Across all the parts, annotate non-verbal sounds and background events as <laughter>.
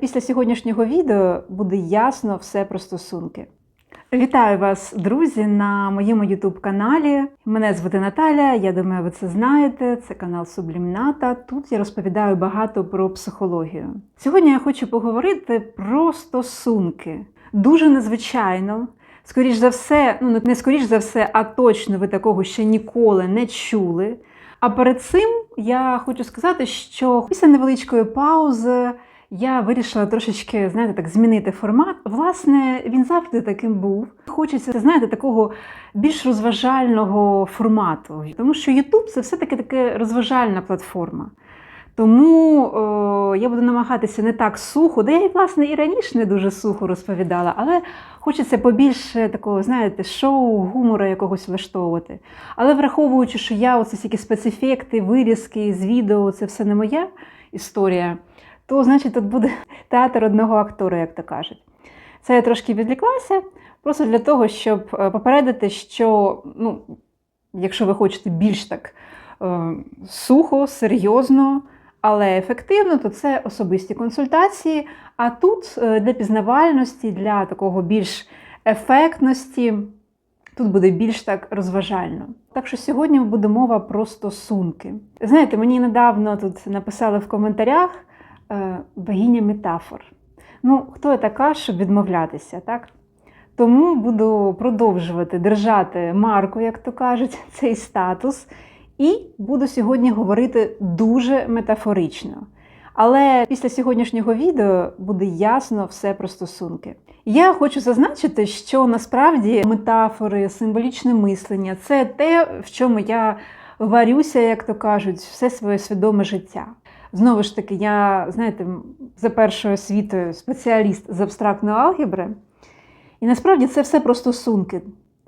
Після сьогоднішнього відео буде ясно все про стосунки. Вітаю вас, друзі, на моєму youtube каналі. Мене звати Наталя, я думаю, ви це знаєте. Це канал Сублімната. Тут я розповідаю багато про психологію. Сьогодні я хочу поговорити про стосунки. Дуже незвичайно. Скоріш за все, ну не скоріш за все, а точно ви такого ще ніколи не чули. А перед цим я хочу сказати, що після невеличкої паузи я вирішила трошечки, знаєте, так змінити формат. Власне, він завжди таким був. Хочеться, знаєте, такого більш розважального формату. Тому що YouTube це все-таки таке розважальна платформа. Тому о, я буду намагатися не так сухо, де я, власне, і раніше не дуже сухо розповідала, але хочеться побільше такого, знаєте, шоу, гумора якогось влаштовувати. Але враховуючи, що я оце всякі спецефекти, вирізки з відео, це все не моя історія, то значить тут буде <laughs> театр одного актора, як то кажуть. Це я трошки відліклася, просто для того, щоб е, попередити, що ну, якщо ви хочете більш так е, сухо, серйозно, але ефективно, то це особисті консультації. А тут е, для пізнавальності, для такого більш ефектності, тут буде більш так розважально. Так що сьогодні буде мова про стосунки. Знаєте, мені недавно тут написали в коментарях богиня метафор. Ну, хто я така, щоб відмовлятися, так? Тому буду продовжувати держати марку, як то кажуть, <laughs> цей статус. І буду сьогодні говорити дуже метафорично. Але після сьогоднішнього відео буде ясно все про стосунки. Я хочу зазначити, що насправді метафори, символічне мислення це те, в чому я варюся, як то кажуть, все своє свідоме життя. Знову ж таки, я, знаєте, за першою освітою спеціаліст з абстрактної алгебри. І насправді це все про стосунки,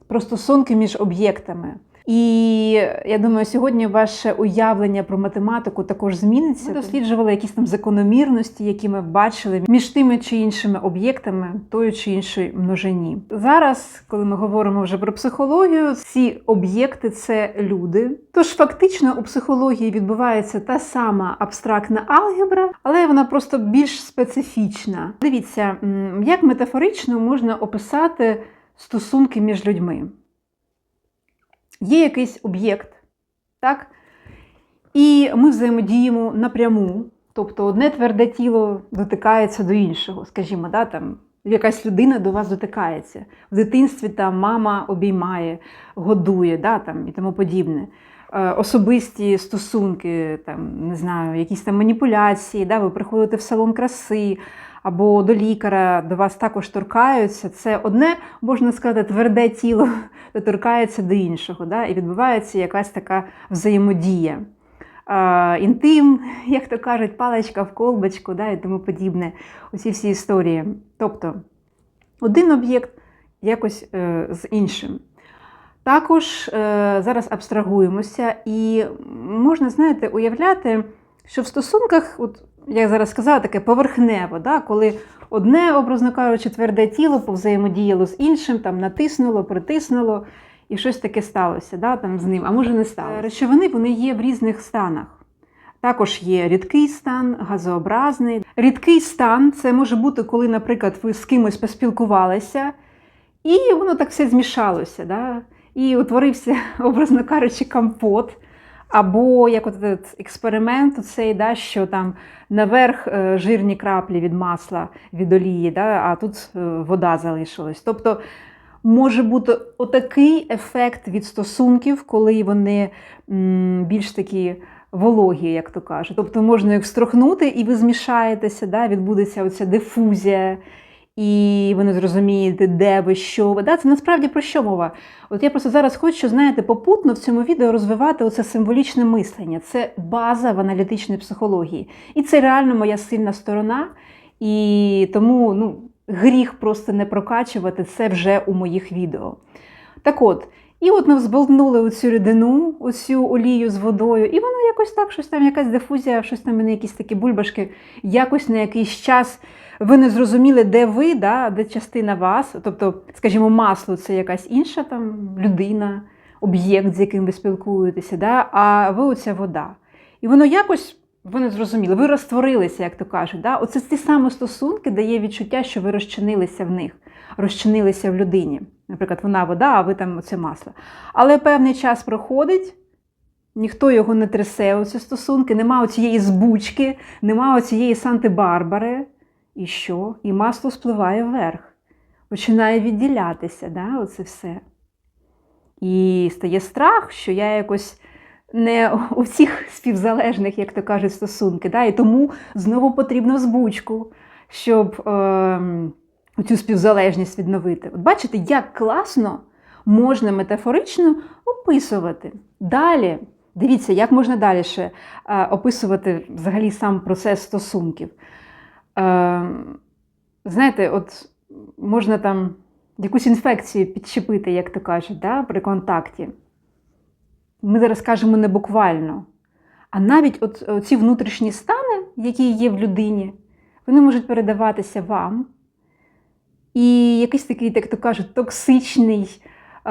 про стосунки між об'єктами. І я думаю, сьогодні ваше уявлення про математику також зміниться. Ми досліджували якісь там закономірності, які ми бачили між тими чи іншими об'єктами тої чи іншої множині. Зараз, коли ми говоримо вже про психологію, ці об'єкти це люди. Тож фактично у психології відбувається та сама абстрактна алгебра, але вона просто більш специфічна. Дивіться, як метафорично можна описати стосунки між людьми. Є якийсь об'єкт, так? І ми взаємодіємо напряму. Тобто одне тверде тіло дотикається до іншого, скажімо, да, там, якась людина до вас дотикається. В дитинстві там мама обіймає, годує да, там, і тому подібне. Е, особисті стосунки, там, не знаю, якісь там маніпуляції, да, ви приходите в салон краси або до лікаря, до вас також торкаються. Це одне, можна сказати, тверде тіло <laughs> доторкається до іншого. Да? І відбувається якась така взаємодія. Інтим, <laughs> як то кажуть, паличка в колбочку да? і тому подібне. Усі всі історії. Тобто один об'єкт якось е, з іншим. Також е, зараз абстрагуємося, і можна, знаєте, уявляти, що в стосунках, от як зараз сказала, таке поверхнево, да? коли одне, образно кажучи, тверде тіло повзаємодіяло з іншим, там натиснуло, притиснуло, і щось таке сталося да? там з ним, а може не сталося. Речовини вони є в різних станах. Також є рідкий стан, газообразний. Рідкий стан це може бути, коли, наприклад, ви з кимось поспілкувалися, і воно так все змішалося. Да? І утворився, <laughs> образно кажучи, компот. Або як от этот експеримент, цей, да, що там наверх е, жирні краплі від масла, від олії, да, а тут е, вода залишилась. Тобто може бути отакий ефект від стосунків, коли вони більш такі вологі, як то кажуть. Тобто можна їх строхнути, і ви змішаєтеся, да, відбудеться оця дифузія. І ви не зрозумієте, де ви, що ви. Да, Це насправді про що мова? От я просто зараз хочу, знаєте, попутно в цьому відео розвивати оце символічне мислення. Це база в аналітичній психології. І це реально моя сильна сторона. І тому ну, гріх просто не прокачувати це вже у моїх відео. Так от, і от ми взболтнули оцю рідину, оцю олію з водою, і воно якось так, щось там, якась дифузія, щось там мене якісь такі бульбашки, якось на якийсь час ви не зрозуміли, де ви, да, де частина вас. Тобто, скажімо, масло це якась інша там людина, об'єкт, з яким ви спілкуєтеся, да, а ви оця вода. І воно якось Ви не зрозуміли, ви розтворилися, як то кажуть. Да? Оце ті самі стосунки дає відчуття, що ви розчинилися в них, розчинилися в людині. Наприклад, вона вода, а ви там оце масло. Але певний час проходить, ніхто його не трясе, оці стосунки, нема оцієї збучки, нема оцієї Санти-Барбари. І що? І масло спливає вверх, починає відділятися, да? оце все. І стає страх, що я якось не у всіх співзалежних, як то кажуть, стосунки. Да? І тому знову потрібно збучку, щоб е, цю співзалежність відновити. От бачите, як класно можна метафорично описувати. Далі, дивіться, як можна далі ще е, описувати взагалі сам процес стосунків. Е, знаєте, от можна там якусь інфекцію підчепити, як то кажуть, да, при контакті. Ми зараз кажемо не буквально. А навіть от ці внутрішні стани, які є в людині, вони можуть передаватися вам. І якийсь такий, як то кажуть, токсичний.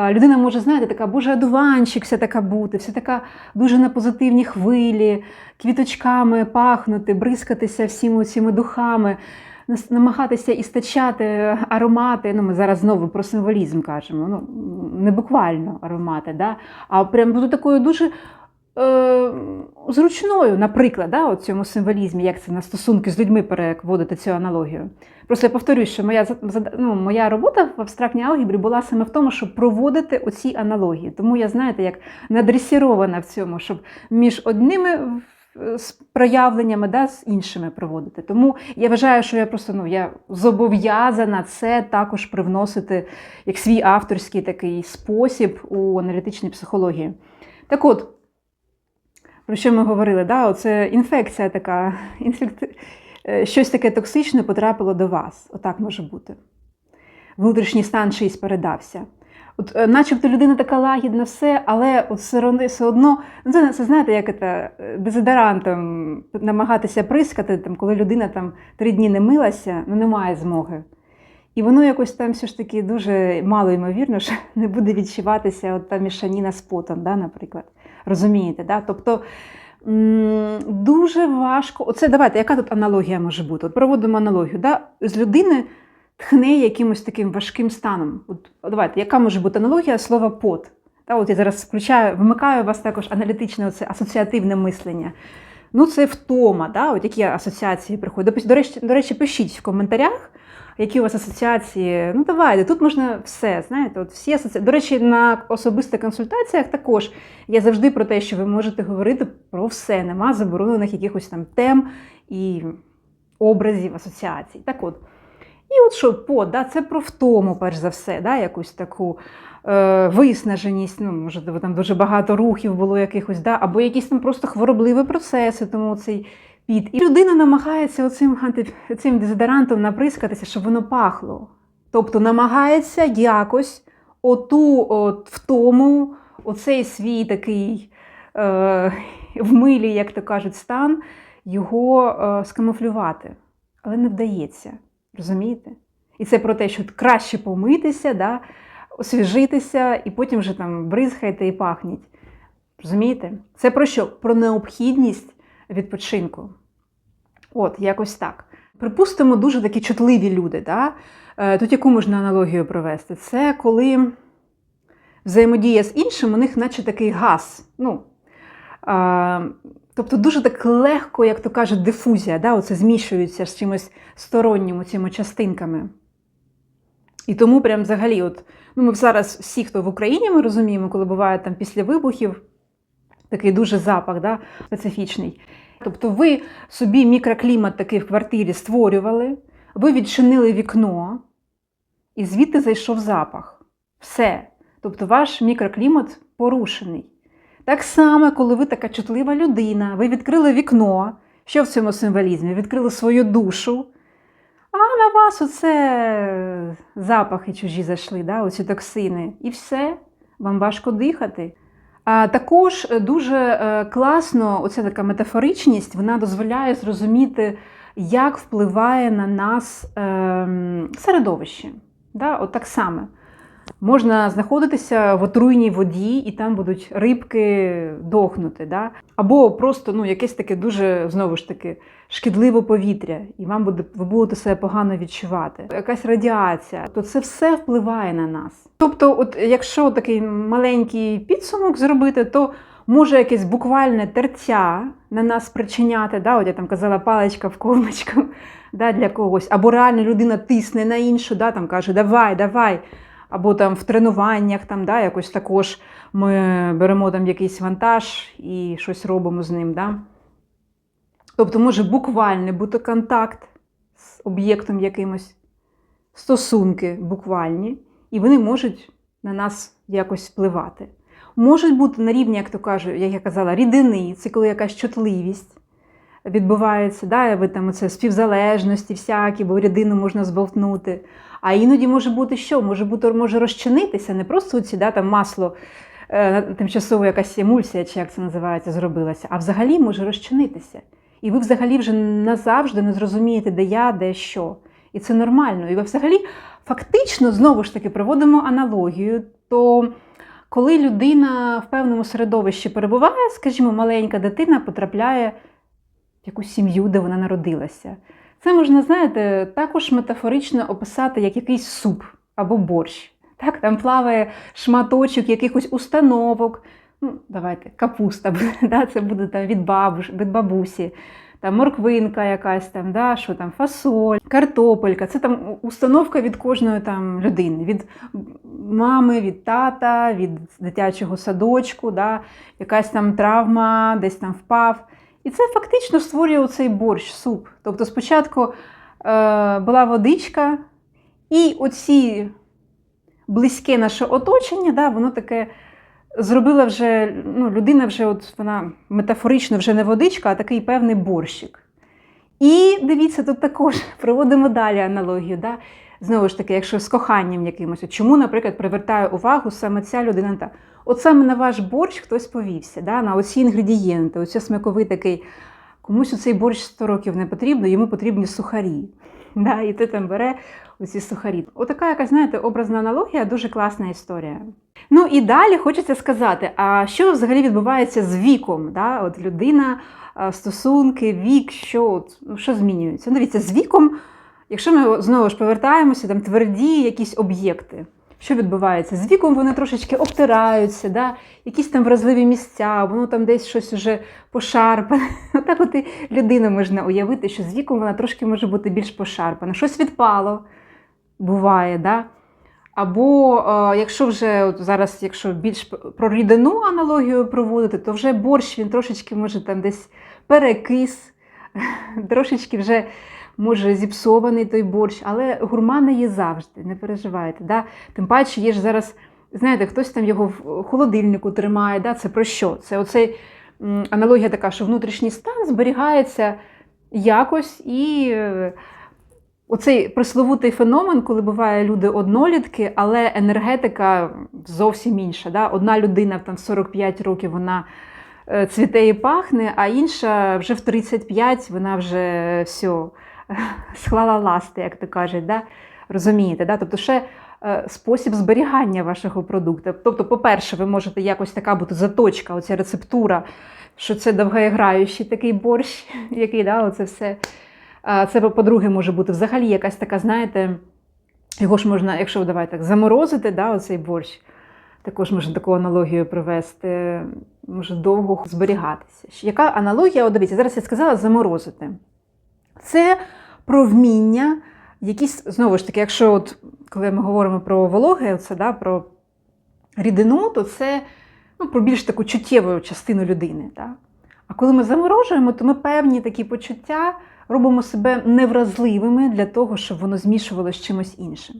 Людина може, знаєте, така, боже, одуванчик, вся така бути, вся така дуже на позитивній хвилі, квіточками пахнути, бризкатися всіми цими духами, намагатися істачати аромати. Ну, Ми зараз знову про символізм кажемо. ну, Не буквально аромати, да? а прям бути такою дуже е, зручною, наприклад, да, у цьому символізмі, як це на стосунки з людьми переводити цю аналогію. Просто я повторюю, що моя ну, моя робота в абстрактній алгебрі була саме в тому, щоб проводити оці аналогії. Тому я, знаєте, як надресірована в цьому, щоб між одними з проявленнями да, з іншими проводити. Тому я вважаю, що я просто ну, я зобов'язана це також привносити як свій авторський такий спосіб у аналітичній психології. Так от, про що ми говорили? Да? Оце інфекція така, інфекти... щось таке токсичне потрапило до вас. Отак може бути. Внутрішній стан чийсь передався. От, е, Начебто людина така лагідна, все, але от все одно, ну це, це знаєте, як це дезодорантом намагатися прискати, там, коли людина там три дні не милася, ну немає змоги. І воно якось там все ж таки дуже мало ймовірно, що <laughs> не буде відчуватися от та мішаніна з потом, да, наприклад. Розумієте? Да? Тобто дуже важко. Оце давайте, яка тут аналогія може бути? От Проводимо аналогію. Да? З людини тхне якимось таким важким станом. От Давайте, яка може бути аналогія слова пот? Та, от Я зараз включаю, вмикаю у вас також аналітичне оце асоціативне мислення. Ну, це втома, да? от які асоціації приходять. До речі, до речі, пишіть в коментарях, які у вас асоціації. Ну, давайте, тут можна все. знаєте, от всі асоціації. До речі, на особистих консультаціях також я завжди про те, що ви можете говорити про все, нема заборонених якихось там тем і образів, асоціацій. Так от. І от що пот, да, це про втому, перш за все, да, якусь таку е, виснаженість, ну, можливо, там дуже багато рухів було якихось, да, або якісь там просто хворобливі процеси, тому цей піт. І людина намагається оцим, цим дезодорантом наприскатися, щоб воно пахло. Тобто намагається якось оту от втому, оцей свій такий е, в як то кажуть, стан, його е, скамуфлювати. Але не вдається. Розумієте? І це про те, що краще помитися, да, освіжитися, і потім вже там бризхайте і пахніть. Розумієте? Це про що? Про необхідність відпочинку. От, якось так. Припустимо, дуже такі чутливі люди. Да? Е, тут яку можна аналогію провести? Це коли взаємодія з іншим, у них наче такий газ. Ну, Тобто дуже так легко, як то кажуть, дифузія, да, оце змішується з чимось стороннім цими частинками. І тому прям взагалі, от, ну ми зараз всі, хто в Україні, ми розуміємо, коли буває там після вибухів такий дуже запах да, специфічний. Тобто ви собі мікроклімат такий в квартирі створювали, ви відчинили вікно, і звідти зайшов запах. Все. Тобто ваш мікроклімат порушений. Так само, коли ви така чутлива людина, ви відкрили вікно, що в цьому символізмі? Відкрили свою душу, а на вас оце запахи чужі зайшли, да? оці токсини. І все, вам важко дихати. А Також дуже е, класно, оця така метафоричність, вона дозволяє зрозуміти, як впливає на нас ем, середовище. Да? От так само. Можна знаходитися в отруйній воді, і там будуть рибки дохнути. Да? Або просто ну, якесь таке дуже знову ж таки шкідливе повітря, і вам буде ви будете себе погано відчувати. Якась радіація, то це все впливає на нас. Тобто, от якщо такий маленький підсумок зробити, то може якесь буквальне тертя на нас причиняти. Да? От я там казала паличка в колбочку <laughs> да, для когось, або реально людина тисне на іншу, да, там каже, давай, давай. Або там в тренуваннях там, да, якось також ми беремо там якийсь вантаж і щось робимо з ним. Да? Тобто може буквально бути контакт з об'єктом якимось, стосунки буквальні, і вони можуть на нас якось впливати. Можуть бути на рівні, як то кажуть, як я казала, рідини, це коли якась чутливість відбувається, да, ви там оце співзалежності всякі, бо рідину можна збовтнути. А іноді може бути що? Може бути може розчинитися, не просто оці, да, там масло, е, тимчасово якась емульсія, чи як це називається, зробилася, а взагалі може розчинитися. І ви взагалі вже назавжди не зрозумієте, де я, де що. І це нормально. І ви взагалі фактично, знову ж таки, проводимо аналогію, то коли людина в певному середовищі перебуває, скажімо, маленька дитина потрапляє якусь сім'ю, де вона народилася. Це можна, знаєте, також метафорично описати як якийсь суп або борщ. Так, Там плаває шматочок якихось установок. Ну, давайте, капуста, <laughs> да, це буде там від бабуш, від бабусі, там морквинка якась, там, да, що там, фасоль, картопелька. Це там установка від кожної там людини, від мами, від тата, від дитячого садочку, да, якась там травма, десь там впав. І це фактично створює цей борщ, суп. Тобто спочатку е, була водичка, і оці близьке наше оточення, да, воно таке зробила вже, ну, людина вже от вона метафорично вже не водичка, а такий певний борщик. І дивіться, тут також <laughs> проводимо далі аналогію. Да? Знову ж таки, якщо з коханням якимось, чому, наприклад, привертає увагу саме ця людина? Та От саме на ваш борщ хтось повівся, да? на оці інгредієнти, оці смаковий такий. Комусь цей борщ 100 років не потрібно, йому потрібні сухарі. Да? І ти там бере оці сухарі. Отака якась, знаєте, образна аналогія, дуже класна історія. Ну і далі хочеться сказати, а що взагалі відбувається з віком? Да? От людина, стосунки, вік, що ну, що змінюється? Дивіться, з віком, якщо ми знову ж повертаємося, там тверді якісь об'єкти. Що відбувається? З віком вони трошечки обтираються, да? якісь там вразливі місця, воно там десь щось уже пошарпане. <laughs> Отак от і людину можна уявити, що з віком вона трошки може бути більш пошарпана. Щось відпало буває. Да? Або е, якщо вже от зараз, якщо більш про рідину аналогію проводити, то вже борщ він трошечки може там десь перекис, <laughs> трошечки вже може зіпсований той борщ, але гурмани є завжди, не переживайте. Да? Тим паче є ж зараз, знаєте, хтось там його в холодильнику тримає. Да? Це про що? Це оцей аналогія така, що внутрішній стан зберігається якось і. Е, Оцей присловутий феномен, коли буває люди однолітки, але енергетика зовсім інша. Да? Одна людина там в 45 років вона е, цвіте і пахне, а інша вже в 35 вона вже все <laughs> склала ласти, як то кажуть. Да? Розумієте? Да? Тобто ще е, спосіб зберігання вашого продукту. Тобто, по-перше, ви можете якось така бути заточка, оця рецептура, що це довгоіграючий такий борщ, <laughs> який да, оце все. Це, по-друге, може бути взагалі якась така, знаєте, його ж можна, якщо давай так, заморозити, да, оцей борщ, також можна таку аналогію провести, може довго зберігатися. Яка аналогія? О, дивіться, зараз я сказала заморозити. Це про вміння, якісь, знову ж таки, якщо от, коли ми говоримо про вологе, це, да, про рідину, то це ну, про більш таку чуттєву частину людини. Да? А коли ми заморожуємо, то ми певні такі почуття робимо себе невразливими для того, щоб воно змішувалося з чимось іншим.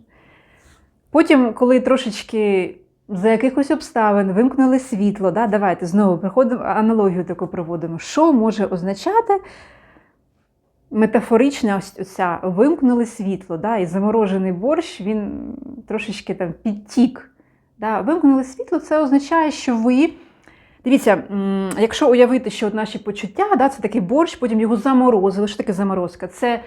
Потім, коли трошечки за якихось обставин вимкнули світло, да, давайте знову приходимо, аналогію таку проводимо, що може означати метафорична ось оця вимкнули світло, да, і заморожений борщ, він трошечки там підтік. Да. Вимкнули світло, це означає, що ви. Дивіться, якщо уявити, що наші почуття, да, це такий борщ, потім його заморозили. Що таке заморозка? Це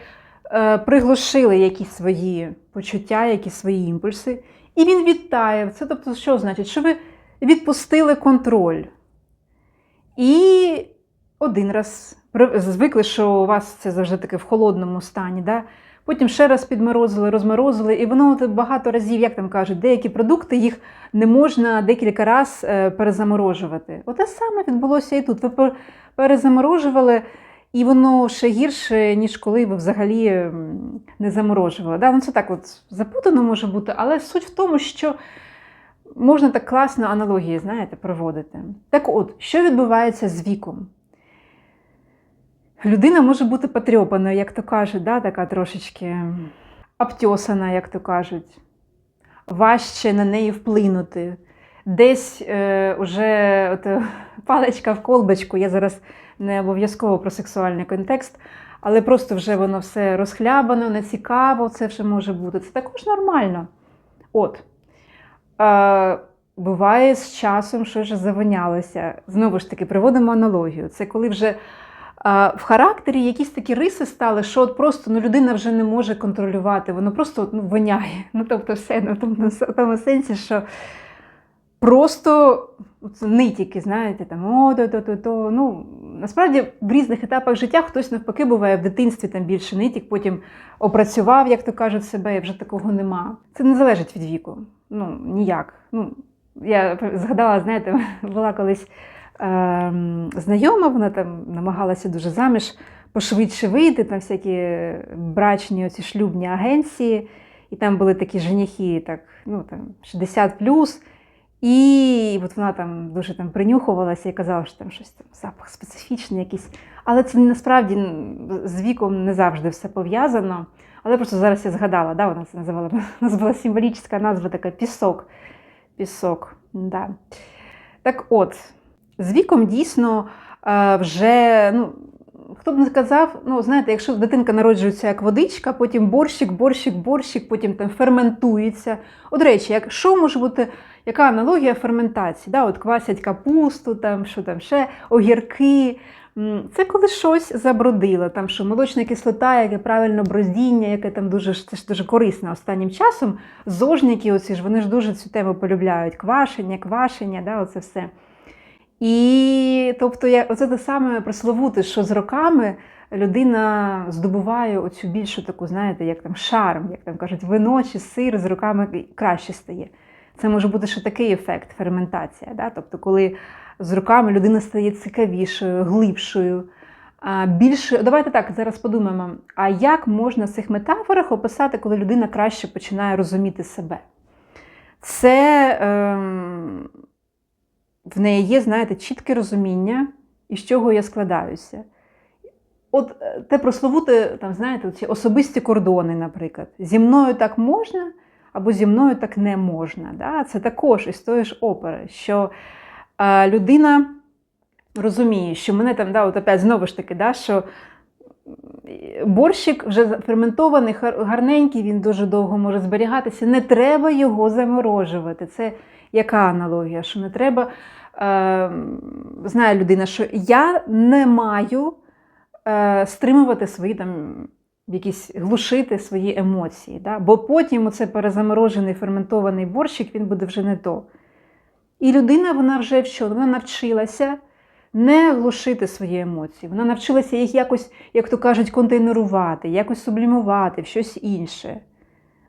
е, приглушили якісь свої почуття, якісь свої імпульси. І він вітає. Це тобто, що значить? Що ви відпустили контроль. І один раз звикли, що у вас це завжди таке в холодному стані. Да? Потім ще раз підморозили, розморозили, і воно багато разів, як там кажуть, деякі продукти їх не можна декілька разів перезаморожувати. Оте саме відбулося і тут. Ви перезаморожували, і воно ще гірше, ніж коли ви взагалі не заморожували. Да? Ну, це так от запутано може бути, але суть в тому, що можна так класно аналогії, знаєте, проводити. Так от, що відбувається з віком? Людина може бути потрьопаною, як то кажуть, да, така трошечки обтьосана, як то кажуть, важче на неї вплинути. Десь е, уже от, е, паличка в колбочку, я зараз не обов'язково про сексуальний контекст, але просто вже воно все розхлябано, нецікаво, це вже може бути. Це також нормально. От. Е, буває з часом, що вже завонялося. Знову ж таки, приводимо аналогію. Це коли вже в характері якісь такі риси стали, що от просто ну, людина вже не може контролювати, воно просто ну, воняє. Ну, тобто, все ну, тому, в тому сенсі, що просто нитіки, знаєте, там о, то, то, то, то. Ну, насправді в різних етапах життя хтось навпаки буває в дитинстві там більше нитік, потім опрацював, як то кажуть, себе, і вже такого нема. Це не залежить від віку. Ну, ніяк. Ну, я згадала, знаєте, <laughs> була колись знайома, вона там намагалася дуже заміж пошвидше вийти, там всякі брачні оці шлюбні агенції, і там були такі женихи, так, ну, там, 60 плюс. І от вона там дуже там принюхувалася і казала, що там щось там запах специфічний якийсь. Але це насправді з віком не завжди все пов'язано. Але просто зараз я згадала, да, вона це називала. У нас була символічна назва така пісок. Пісок. Да. Так от, з віком дійсно е, вже, ну, хто б не сказав, ну, знаєте, якщо дитинка народжується як водичка, потім борщик, борщик, борщик, потім там ферментується. От речі, як, що може бути, яка аналогія ферментації? Да? От квасять капусту, там, що там ще, огірки. Це коли щось забродило, там що молочна кислота, яке правильно броздіння, яке там дуже це ж дуже корисно останнім часом. Зожники, оці ж вони ж дуже цю тему полюбляють. Квашення, квашення, да, оце все. І тобто, я, оце те саме прословути, що з роками людина здобуває оцю більшу таку, знаєте, як там шарм, як там кажуть, вино чи сир з роками краще стає. Це може бути ще такий ефект ферментація. Да? Тобто, коли з роками людина стає цікавішою, глибшою, більше. Давайте так зараз подумаємо, а як можна в цих метафорах описати, коли людина краще починає розуміти себе? Це ем, в неї є, знаєте, чітке розуміння, із чого я складаюся. От е, те прословуте, там, знаєте, ці особисті кордони, наприклад. Зі мною так можна, або зі мною так не можна. Да? Це також із тої ж опери, що е, людина розуміє, що мене там, да, от опять знову ж таки, да, що борщик вже ферментований, гарненький, він дуже довго може зберігатися. Не треба його заморожувати. Це яка аналогія? Що не треба, е, знає людина, що я не маю е, стримувати свої там. Якісь глушити свої емоції, да? бо потім оце перезаморожений ферментований борщик, він буде вже не то. І людина, вона вже що? Вона навчилася не глушити свої емоції. Вона навчилася їх якось, як то кажуть, контейнерувати, якось сублімувати в щось інше.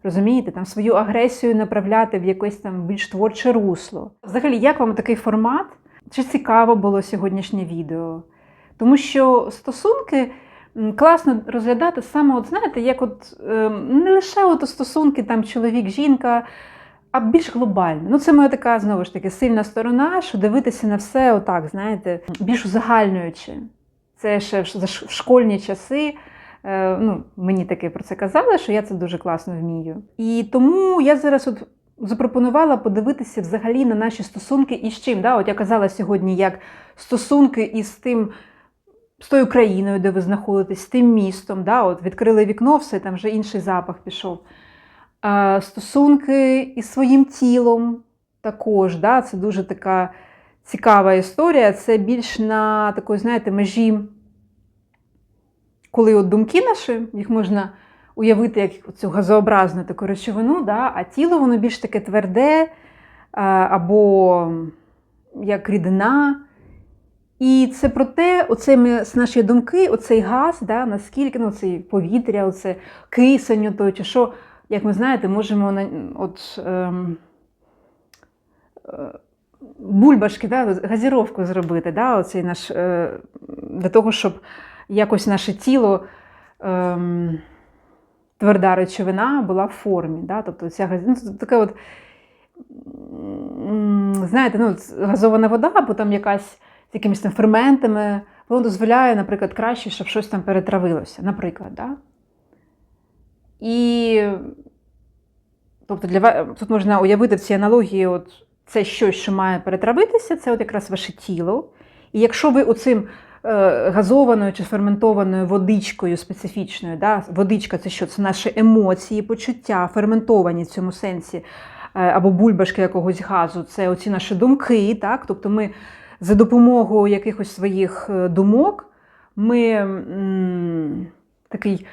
Розумієте, там свою агресію направляти в якесь там більш творче русло. Взагалі, як вам такий формат? Чи цікаво було сьогоднішнє відео? Тому що стосунки класно розглядати саме, от знаєте, як от ем, не лише от стосунки там чоловік-жінка, а більш глобально. Ну, це моя така знову ж таки сильна сторона, що дивитися на все отак, знаєте, більш узагальнюючи. Це ще в школьні часи. Е, ну, мені таки про це казали, що я це дуже класно вмію. І тому я зараз от запропонувала подивитися взагалі на наші стосунки і з чим. Да? От я казала сьогодні, як стосунки із тим, з тою країною, де ви знаходитесь, з тим містом. Да? От відкрили вікно, все, там вже інший запах пішов. А, стосунки із своїм тілом також. Да? Це дуже така цікава історія. Це більш на такої, знаєте, межі, коли от думки наші, їх можна уявити як цю газообразну таку речовину, да? а тіло воно більш таке тверде або як рідина. І це про те, оце наші думки, оцей газ, да, наскільки ну, цей повітря, оце кисень, той, чи що, як ми знаєте, можемо от, ем, е, бульбашки, да, газіровку зробити, да, оцей наш, е, для того, щоб якось наше тіло, ем, тверда речовина була в формі. Да, тобто ця ну, таке от, знаєте, ну, газована вода, або там якась з якимись там ферментами, воно дозволяє, наприклад, краще, щоб щось там перетравилося, наприклад. Да? І тобто для тут можна уявити в цій аналогії, от це щось, що має перетравитися, це от якраз ваше тіло. І якщо ви оцим газованою чи ферментованою водичкою специфічною, да? водичка це що? Це наші емоції, почуття, ферментовані в цьому сенсі, е, або бульбашки якогось газу, це оці наші думки. Так? Тобто ми за допомогою якихось своїх е, думок ми такий,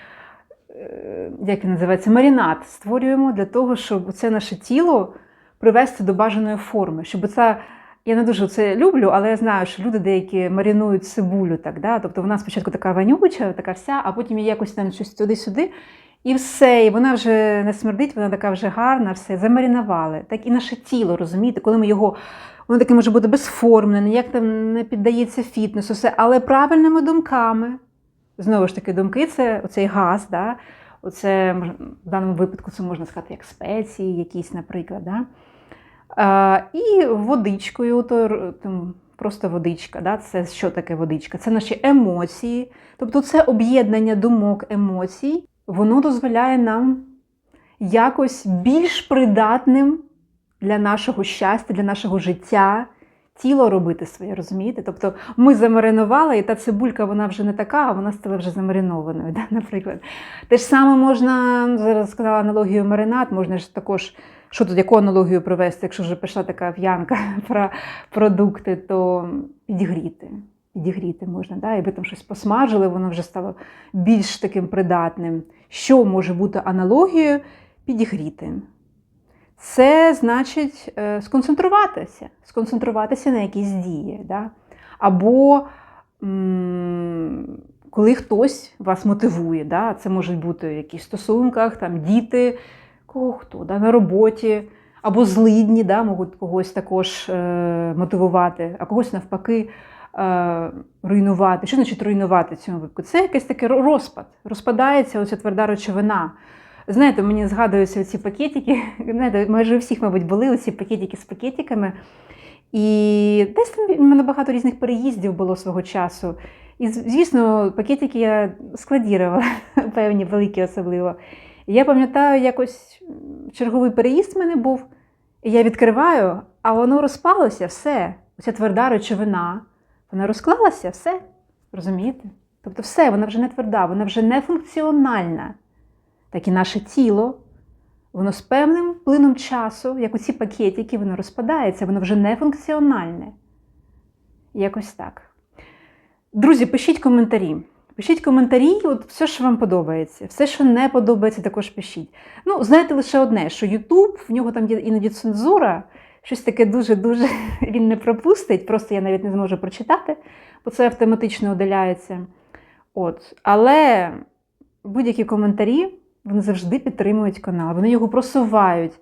е, як він називається, марінад створюємо для того, щоб це наше тіло привести до бажаної форми. Щоб це, я не дуже це люблю, але я знаю, що люди деякі марінують цибулю. Так, да? Тобто вона спочатку така вонюча, така вся, а потім її якось там щось туди-сюди. І все, і вона вже не смердить, вона така вже гарна, все, замарінували. Так і наше тіло, розумієте, коли ми його Воно таке може бути безформне, ніяк там не піддається фітнесу, все, але правильними думками. Знову ж таки, думки це оцей газ, да? Оце, в даному випадку це можна сказати як спеції, якісь, наприклад. Да? І водичкою, то, там, просто водичка. Да? Це що таке водичка? Це наші емоції. Тобто це об'єднання думок, емоцій, воно дозволяє нам якось більш придатним для нашого щастя, для нашого життя, тіло робити своє, розумієте? Тобто ми замаринували, і та цибулька вона вже не така, а вона стала вже замаринованою, <laughs> да, наприклад. Те ж саме можна, зараз сказала аналогію маринад, можна ж також, що тут, яку аналогію провести, якщо вже пішла така в'янка <laughs> про продукти, то підігріти. Підігріти можна, да? і ви там щось посмажили, воно вже стало більш таким придатним. Що може бути аналогією? Підігріти. Це значить е, сконцентруватися, сконцентруватися на якійсь дії. Да? Або м, коли хтось вас мотивує, да? це можуть бути в якихось стосунках, там, діти, кого хто, да? на роботі, або злидні да? можуть когось також е, мотивувати, а когось навпаки е, руйнувати. Що значить руйнувати в цьому випадку? Це якийсь такий розпад. Розпадається оця тверда речовина. Знаєте, мені згадуються ці пакетики. <laughs> Знаєте, майже у всіх, мабуть, були оці пакетики з пакетиками. І десь там в мене багато різних переїздів було свого часу. І, звісно, пакетики я складірувала, <laughs> певні, великі особливо. І я пам'ятаю, якось черговий переїзд в мене був, і я відкриваю, а воно розпалося, все. Оця тверда речовина, вона розклалася, все. Розумієте? Тобто все, вона вже не тверда, вона вже не функціональна так і наше тіло, воно з певним плином часу, як оці пакетики, воно розпадається, воно вже не функціональне. Якось так. Друзі, пишіть коментарі. Пишіть коментарі, от все, що вам подобається. Все, що не подобається, також пишіть. Ну, знаєте лише одне, що YouTube, в нього там є іноді цензура, щось таке дуже-дуже <laughs> він не пропустить, просто я навіть не зможу прочитати, бо це автоматично удаляється. От. Але будь-які коментарі вони завжди підтримують канал, вони його просувають.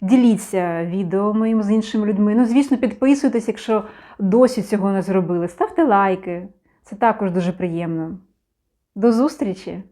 Діліться відео моїм з іншими людьми. Ну, звісно, підписуйтесь, якщо досі цього не зробили. Ставте лайки. Це також дуже приємно. До зустрічі!